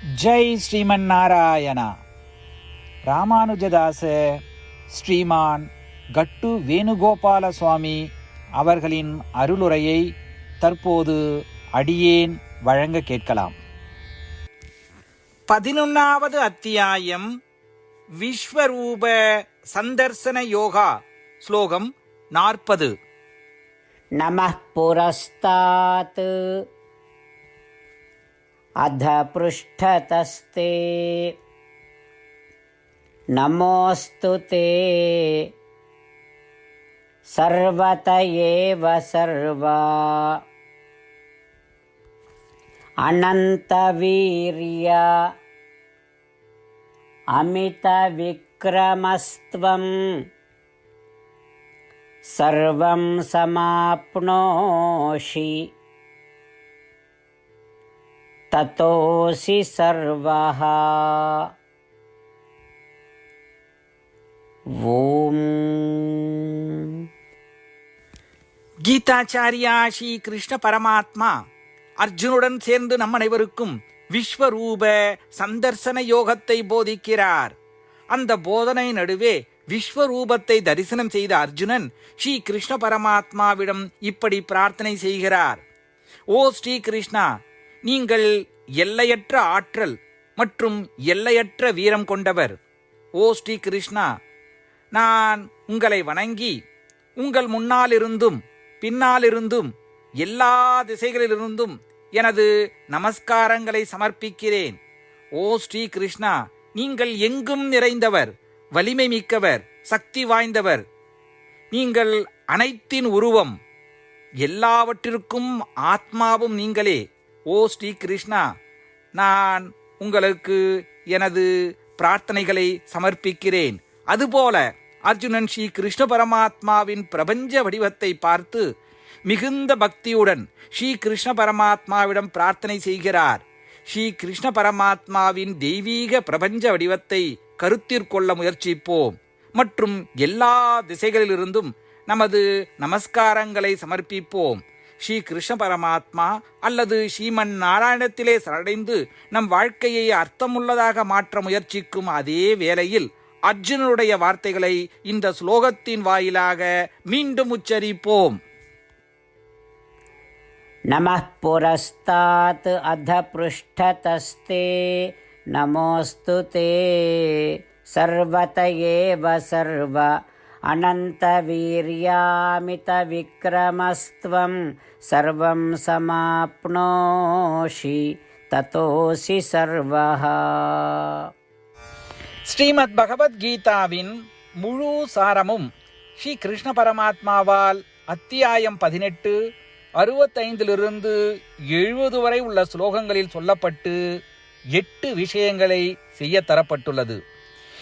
ஜெய் ஸ்ரீமன் நாராயணா ராமானுஜதாச ஸ்ரீமான் கட்டு வேணுகோபால சுவாமி அவர்களின் அருளுரையை தற்போது அடியேன் வழங்க கேட்கலாம். பதினொன்னாவது அத்தியாயம் விஸ்வரூப சந்தர்சன யோகா ஸ்லோகம் நாற்பது. நம புரஸ்தாத். अध पृष्ठतस्ते। नमोऽस्तु ते। सर्वत एव सर्वा। अनन्तवीर्य। अमितविक्रमस्त्वम् सर्वं समाप्नोषि ततोऽसि सर्वः ॐ கீதாச்சாரியா ஸ்ரீ கிருஷ்ண பரமாத்மா அர்ஜுனுடன் சேர்ந்து நம் அனைவருக்கும் விஸ்வரூப சந்தர்சன யோகத்தை போதிக்கிறார் அந்த போதனை நடுவே விஸ்வரூபத்தை தரிசனம் செய்த அர்ஜுனன் ஸ்ரீ கிருஷ்ண பரமாத்மாவிடம் இப்படி பிரார்த்தனை செய்கிறார் ஓ ஸ்ரீ கிருஷ்ணா நீங்கள் எல்லையற்ற ஆற்றல் மற்றும் எல்லையற்ற வீரம் கொண்டவர். ஓ ஸ்ரீ கிருஷ்ணா நான் உங்களை வணங்கி உங்கள் முன்னாலிருந்தும் பின்னாலிருந்தும் எல்லா திசைகளிலிருந்தும் எனது நமஸ்காரங்களை சமர்ப்பிக்கிறேன். ஓ ஸ்ரீ கிருஷ்ணா நீங்கள் எங்கும் நிறைந்தவர் வலிமை மிக்கவர் சக்தி வாய்ந்தவர். நீங்கள் அனைத்தின் உருவம் எல்லாவற்றிற்கும் ஆத்மாவும் நீங்களே. ஓ ஸ்ரீ கிருஷ்ணா நான் உங்களுக்கு எனது பிரார்த்தனைகளை சமர்ப்பிக்கிறேன். அதுபோல அர்ஜுனன் ஸ்ரீ கிருஷ்ண பரமாத்மாவின் பிரபஞ்ச வடிவத்தை பார்த்து மிகுந்த பக்தியுடன் ஸ்ரீ கிருஷ்ண பரமாத்மாவிடம் பிரார்த்தனை செய்கிறார். ஸ்ரீ கிருஷ்ண பரமாத்மாவின் தெய்வீக பிரபஞ்ச வடிவத்தை கருத்திற்கொள்ள முயற்சிப்போம். மற்றும் எல்லா திசைகளிலிருந்தும் நமது நமஸ்காரங்களை சமர்ப்பிப்போம். ஸ்ரீ கிருஷ்ண பரமாத்மா அல்லது ஸ்ரீமன் நாராயணத்திலே சரடைந்து நம் வாழ்க்கையை அர்த்தமுள்ளதாக மாற்ற முயற்சிக்கும் அதே வேளையில் அர்ஜுனனுடைய வார்த்தைகளை இந்த ஸ்லோகத்தின் வாயிலாக மீண்டும் உச்சரிப்போம் नमः पुरस्तात् अध पृष्ठतस्ते नमोऽस्तु ते सर्वत एव सर्व अनन्तवीर्यामितविक्रमस्त्वं सर्वं समाप्नोषि ततोऽसि सर्वः ஸ்ரீமத் பகவத்கீதாவின் முழு சாரமும் ஸ்ரீ கிருஷ்ண பரமாத்மாவால் அத்தியாயம் பதினெட்டு அறுபத்தைந்திலிருந்து எழுபது வரை உள்ள ஸ்லோகங்களில் சொல்லப்பட்டு எட்டு விஷயங்களை செய்ய தரப்பட்டுள்ளது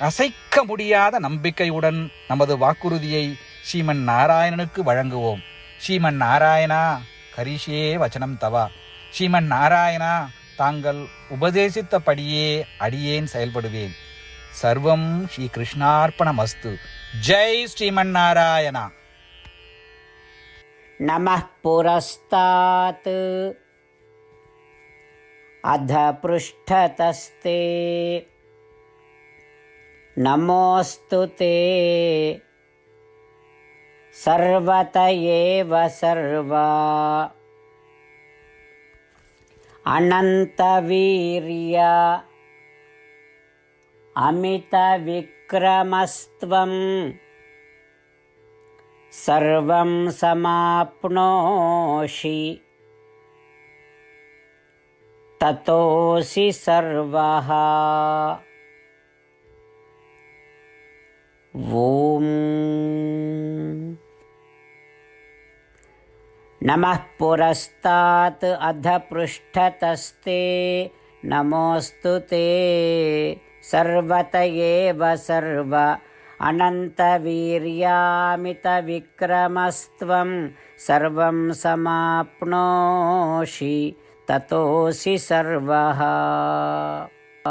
அசைக்க முடியாத நம்பிக்கையுடன் நமது வாக்குறுதியை ஸ்ரீமன் நாராயணனுக்கு வழங்குவோம் ஸ்ரீமன் நாராயணா கரிஷே வச்சனம் தவா ஸ்ரீமன் நாராயணா தாங்கள் உபதேசித்தபடியே அடியேன் செயல்படுவேன் சர்வம் ஸ்ரீ கிருஷ்ணார்ப்பணமஸ்து ஜெய் ஸ்ரீமன் நாராயணா नमः पुरस्तात् अध पृष्ठतस्ते नमोऽस्तु ते। सर्वत एव सर्वा। अनन्तवीर्य। अमितविक्रमस्त्वम्। सर्वं समाप्नोषि। ततोऽसि सर्वः ॐ नमः पुरस्तात् अध पृष्ठतस्ते। नमोऽस्तु ते। सर्वत एव सर्व। अनन्तवीर्यामितविक्रमस्त्वं सर्वं समाप्नोषि। ततोऽसि सर्वः।